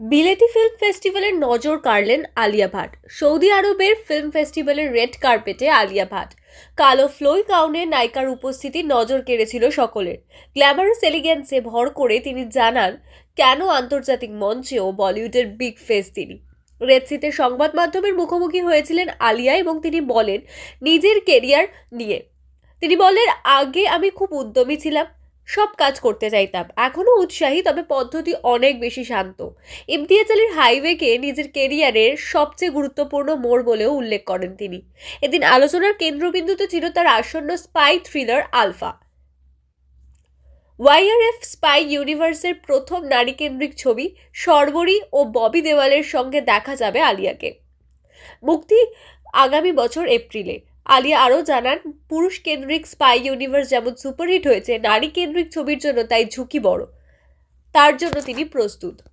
বিলেতি film ফেস্টিভ্যালের নজর কাড়লেন আলিয়া ভাট। সৌদি আরবের ফিল্ম ফেস্টিভ্যালের রেড কার্পেটে আলিয়া ভাট। কালো ফ্লোই গাউনে নায়িকার উপস্থিতি নজর কেড়েছিল সকলের। গ্ল্যামারাস এলিগেন্সে ভর করে তিনি জানান, কেন আন্তর্জাতিক মঞ্চেও বলিউডের বিগ ফেস তিনি? রেডসিতে সংবাদ মাধ্যমের মুখোমুখি হয়েছিলেন আলিয়া এবং তিনি বলেন, নিজের কেরিয়ার নিয়ে। তিনি বলেন, আগে আমি খুব উদ্যমী ছিলাম। সব কাজ করতে চাইতাম। এখনও উৎসাহী, তবে পদ্ধতি অনেক বেশি শান্ত। ইমতিয়াজ আলীর হাইওয়েকে নিজের কেরিয়ারের সবচেয়ে গুরুত্বপূর্ণ মোড় বলেও উল্লেখ করেন তিনি। এদিন আলোচনার কেন্দ্রবিন্দুতে ছিল তার আসন্ন spy thriller Alpha. YRF spy ইউনিভার্সের প্রথম নারীকেন্দ্রিক ছবি সর্বরী ও ববি দেওয়ালের সঙ্গে দেখা যাবে আলিয়াকে। মুক্তি আগামী বছর এপ্রিলে। আলিয়া আরও জানান পুরুষ কেন্দ্রিক স্পাই ইউনিভার্স যেমন সুপারহিট হয়েছে নারী কেন্দ্রিক ছবির জন্য তাই ঝুঁকি বড়। তার জন্য তিনি প্রস্তুত।